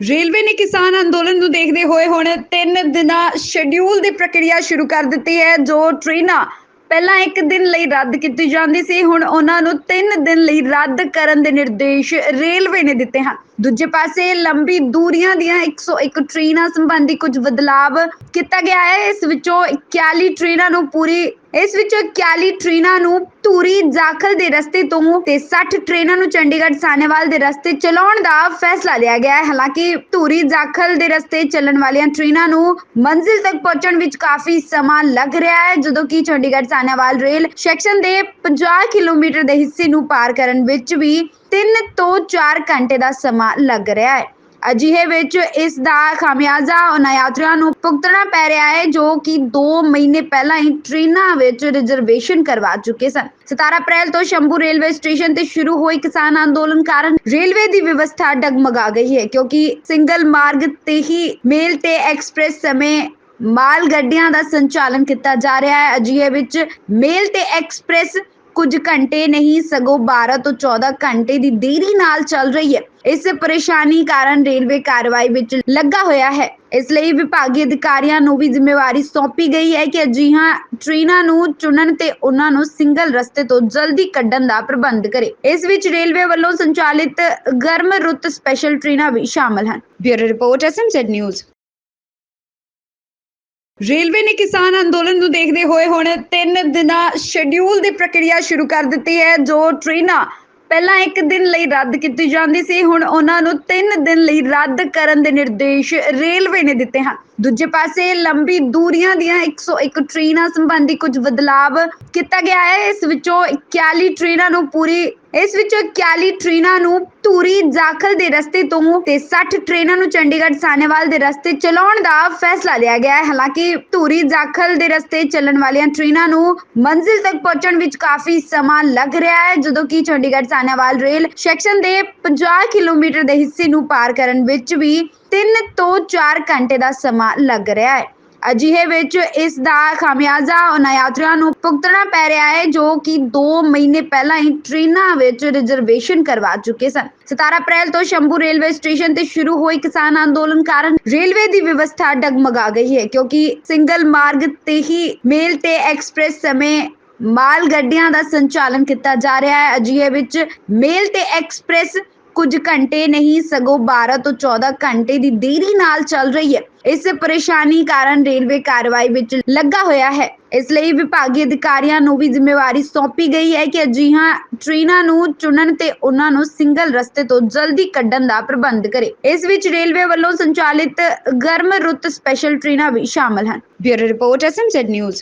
Railway ਨੇ ਕਿਸਾਨ ਅੰਦੋਲਨ ਨੂੰ ਦੇਖਦੇ ਹੋਏ ਹੁਣ 3 ਦਿਨਾਂ ਸ਼ੈਡਿਊਲ ਦੀ ਪ੍ਰਕਿਰਿਆ ਸ਼ੁਰੂ ਕਰ ਦਿੱਤੀ ਹੈ, ਜੋ ਟ੍ਰੇਨਾਂ ਪਹਿਲਾਂ ਇੱਕ ਦਿਨ ਲਈ ਰੱਦ ਕੀਤੀ ਜਾਂਦੀ ਸੀ, ਹੁਣ ਉਹਨਾਂ ਨੂੰ 3 ਦਿਨ ਲਈ ਰੱਦ ਕਰਨ ਦੇ ਨਿਰਦੇਸ਼ ਰੇਲਵੇ ਨੇ ਦਿੱਤੇ ਹਨ। ਦੂਜੇ ਪਾਸੇ ਲੰਬੀ ਦੂਰੀਆਂ ਦੀਆਂ 101 ਟ੍ਰੇਨਾਂ ਸੰਬੰਧੀ ਕੁਝ ਬਦਲਾਵ ਕੀਤਾ ਗਿਆ ਹੈ, ਇਸ ਵਿੱਚੋਂ 41 ਟ੍ਰੇਨਾਂ ਨੂੰ ਪੂਰੀ ਇਸ ਵਿੱਚੋਂ 41 ਟ੍ਰੇਨਾਂ ਨੂੰ ਧੂਰੀ ਜਾਖਲ ਦੇ ਰਸਤੇ ਤੋਂ ਤੇ 60 ਟ੍ਰੇਨਾਂ ਨੂੰ ਚੰਡੀਗੜ੍ਹ ਸਾਨੇਵਾਲ ਦੇ ਰਸਤੇ ਚਲਾਉਣ ਦਾ ਫੈਸਲਾ ਲਿਆ ਗਿਆ ਹੈ। ਹਾਲਾਂਕਿ ਧੂਰੀ ਜਾਖਲ ਦੇ ਰਸਤੇ ਚੱਲਣ ਵਾਲੀਆਂ ਟ੍ਰੇਨਾਂ ਨੂੰ ਮੰਜ਼ਿਲ ਤੱਕ ਪਹੁੰਚਣ ਵਿੱਚ ਕਾਫੀ ਸਮਾਂ ਲੱਗ ਰਿਹਾ ਹੈ, ਜਦੋਂ ਕਿ ਚੰਡੀਗੜ੍ਹ ਸਾਨੇਵਾਲ ਰੇਲ ਸੈਕਸ਼ਨ ਦੇ 50 ਕਿਲੋਮੀਟਰ ਦੇ ਹਿੱਸੇ ਨੂੰ ਪਾਰ ਕਰਨ ਵਿੱਚ ਵੀ 3 ਤੋਂ 4 ਘੰਟੇ ਦਾ ਸਮਾਂ ਲੱਗ ਰਿਹਾ ਹੈ। ਅਜਿਹੇ ਵਿੱਚ ਇਸ ਦਾ ਖਾਮਿਆਜ਼ਾ ਉਹਨਾਂ ਯਾਤਰੀਆਂ ਨੂੰ ਭੁਗਤਣਾ ਪੈ ਰਿਹਾ ਹੈ, ਜੋ ਕਿ 2 ਮਹੀਨੇ ਪਹਿਲਾਂ ਹੀ ਟ੍ਰੇਨਾਂ ਵਿੱਚ ਰਿਜ਼ਰਵੇਸ਼ਨ ਕਰਵਾ ਚੁੱਕੇ ਸਨ। 17 ਅਪ੍ਰੈਲ ਤੋਂ ਸ਼ੰਭੂ ਰੇਲਵੇ ਸਟੇਸ਼ਨ ਤੇ ਸ਼ੁਰੂ ਹੋਈ ਕਿਸਾਨ ਅੰਦੋਲਨ ਕਾਰਨ ਰੇਲਵੇ ਦੀ ਵਿਵਸਥਾ ਡਗਮਗਾ ਗਈ ਹੈ, ਕਿਉਂਕਿ ਸਿੰਗਲ ਮਾਰਗ ਤੇ ਹੀ ਮੇਲ ਤੇ ਐਕਸਪ੍ਰੈਸ ਸਮੇਂ ਮਾਲ ਗੱਡੀਆਂ ਦਾ ਸੰਚਾਲਨ ਕੀਤਾ ਜਾ ਰਿਹਾ ਹੈ। ਅਜਿਹੇ ਵਿੱਚ ਮੇਲ ਤੇ ਐਕਸਪ੍ਰੈਸ ਕੁਝ ਘੰਟੇ ਨਹੀਂ, ਸਗੋਂ 12 ਤੋਂ 14 ਘੰਟੇ ਦੀ ਦੇਰੀ ਨਾਲ ਚੱਲ ਰਹੀ ਹੈ। ਇਸ ਪਰੇਸ਼ਾਨੀ ਕਾਰਨ ਰੇਲਵੇ ਕਾਰਵਾਈ ਵਿੱਚ ਲੱਗਾ ਹੋਇਆ ਹੈ। ਇਸ ਲਈ ਵਿਭਾਗੀ ਅਧਿਕਾਰੀਆਂ ਨੂੰ ਵੀ ਜ਼ਿੰਮੇਵਾਰੀ ਸੌਂਪੀ ਗਈ ਹੈ ਕਿ ਅਜਿਹੀਆਂ ਟ੍ਰੇਨਾਂ ਨੂੰ ਚੁਣਨ ਤੇ ਉਹਨਾਂ ਨੂੰ ਸਿੰਗਲ ਰਸਤੇ ਤੋਂ ਜਲਦੀ ਕੱਢਣ ਦਾ ਪ੍ਰਬੰਧ ਕਰੇ। ਇਸ ਵਿੱਚ ਰੇਲਵੇ ਵੱਲੋਂ ਸੰਚਾਲਿਤ ਗਰਮ ਰੁੱਤ ਸਪੈਸ਼ਲ ਟ੍ਰੇਨਾਂ ਵੀ ਸ਼ਾਮਲ ਹਨ। Bureau report SMZ news railway ਨੇ ਕਿਸਾਨ ਅੰਦੋਲਨ ਨੂੰ ਦੇਖਦੇ ਹੋਏ ਹੁਣ 3 ਦਿਨਾਂ ਸ਼ੈਡਿਊਲ ਦੀ ਪ੍ਰਕਿਰਿਆ ਸ਼ੁਰੂ ਕਰ ਦਿੱਤੀ ਹੈ, ਜੋ ਟ੍ਰੇਨਾਂ ਪਹਿਲਾਂ ਇੱਕ ਦਿਨ ਲਈ ਰੱਦ ਕੀਤੀ ਜਾਂਦੀ ਸੀ, ਹੁਣ ਉਹਨਾਂ ਨੂੰ 3 ਦਿਨ ਲਈ ਰੱਦ ਕਰਨ ਦੇ ਨਿਰਦੇਸ਼ ਰੇਲਵੇ ਨੇ ਦਿੱਤੇ ਹਨ। ਦੂਜੇ ਪਾਸੇ ਲੰਬੀ ਦੂਰੀਆਂ ਦੀਆਂ 101 ਟ੍ਰੇਨਾਂ ਸੰਬੰਧੀ ਕੁਝ ਬਦਲਾਵ ਕੀਤਾ ਗਿਆ ਹੈ, ਇਸ ਵਿੱਚੋਂ 41 ਟ੍ਰੇਨਾਂ ਨੂੰ ਪੂਰੀ ਇਸ ਵਿੱਚੋਂ 41 ਟ੍ਰੇਨਾਂ ਨੂੰ ਧੂਰੀ ਜਾਖਲ ਦੇ ਰਸਤੇ ਤੋਂ ਤੇ 60 ਟ੍ਰੇਨਾਂ ਨੂੰ ਚੰਡੀਗੜ੍ਹ ਸਾਨੇਵਾਲ ਦੇ ਰਸਤੇ ਚਲਾਉਣ ਦਾ ਫੈਸਲਾ ਲਿਆ ਗਿਆ ਹੈ। ਹਾਲਾਂਕਿ ਧੂਰੀ ਜਾਖਲ ਦੇ ਰਸਤੇ ਚੱਲਣ ਵਾਲੀਆਂ ਟ੍ਰੇਨਾਂ ਨੂੰ ਮੰਜ਼ਿਲ ਤੱਕ ਪਹੁੰਚਣ ਵਿੱਚ ਕਾਫੀ ਸਮਾਂ ਲੱਗ ਰਿਹਾ ਹੈ, ਜਦੋਂ ਕਿ ਚੰਡੀਗੜ੍ਹ ਸਾਨੇਵਾਲ ਰੇਲ ਸੈਕਸ਼ਨ ਦੇ 50 ਕਿਲੋਮੀਟਰ ਦੇ ਹਿੱਸੇ ਨੂੰ ਪਾਰ ਕਰਨ ਵਿੱਚ ਵੀ 3 ਤੋਂ 4 ਘੰਟੇ ਦਾ ਸਮਾਂ ਲੱਗ ਰਿਹਾ ਹੈ। ਅਜਿਹੇ ਵਿੱਚ ਇਸ ਦਾ ਖਾਮਿਆਜ਼ਾ ਉਹਨਾਂ ਯਾਤਰੀਆਂ ਨੂੰ ਭੁਗਤਣਾ ਪੈ ਰਿਹਾ ਹੈ, ਜੋ ਕਿ 2 ਮਹੀਨੇ ਪਹਿਲਾਂ ਹੀ ਟ੍ਰੇਨਾਂ ਵਿੱਚ ਰਿਜ਼ਰਵੇਸ਼ਨ ਕਰਵਾ ਚੁੱਕੇ ਸਨ। 17 ਅਪ੍ਰੈਲ ਤੋਂ ਸ਼ੰਭੂ ਰੇਲਵੇ ਸਟੇਸ਼ਨ ਤੇ ਸ਼ੁਰੂ ਹੋਈ ਕਿਸਾਨ ਅੰਦੋਲਨ ਕਾਰਨ ਰੇਲਵੇ ਦੀ ਵਿਵਸਥਾ ਡਗਮਗਾ ਗਈ ਹੈ, ਕਿਉਂਕਿ ਸਿੰਗਲ ਮਾਰਗ ਤੇ ਹੀ ਮੇਲ ਤੇ ਐਕਸਪ੍ਰੈਸ ਸਮੇਂ ਮਾਲ ਗੱਡੀਆਂ ਦਾ ਸੰਚਾਲਨ ਕੀਤਾ ਜਾ ਰਿਹਾ ਹੈ। ਅਜਿਹੇ ਵਿੱਚ ਮੇਲ ਤੇ ਐਕਸਪ੍ਰੈਸ ਕੁਝ ਘੰਟੇ ਨਹੀਂ, ਸਗੋਂ 12 ਤੋਂ 14 ਘੰਟੇ ਦੀ ਦੇਰੀ ਨਾਲ ਚੱਲ ਰਹੀ ਹੈ। ਇਸ ਪਰੇਸ਼ਾਨੀ ਕਾਰਨ ਰੇਲਵੇ ਕਾਰਵਾਈ ਵਿੱਚ ਲੱਗਾ ਹੋਇਆ ਹੈ। ਇਸ ਲਈ ਵਿਭਾਗੀ ਅਧਿਕਾਰੀਆਂ ਨੂੰ ਵੀ ਜ਼ਿੰਮੇਵਾਰੀ ਸੌਂਪੀ ਗਈ ਹੈ ਕਿ ਅਜਿਹੀਆਂ ਟ੍ਰੇਨਾਂ ਨੂੰ ਚੁਣਨ ਤੇ ਉਹਨਾਂ ਨੂੰ ਸਿੰਗਲ ਰਸਤੇ ਤੋਂ ਜਲਦੀ ਕੱਢਣ ਦਾ ਪ੍ਰਬੰਧ ਕਰੇ। ਇਸ ਵਿੱਚ ਰੇਲਵੇ ਵੱਲੋਂ ਸੰਚਾਲਿਤ ਗਰਮ ਰੁੱਤ ਸਪੈਸ਼ਲ ਟ੍ਰੇਨਾਂ ਵੀ ਸ਼ਾਮਲ ਹਨ। Bureau report SMZ news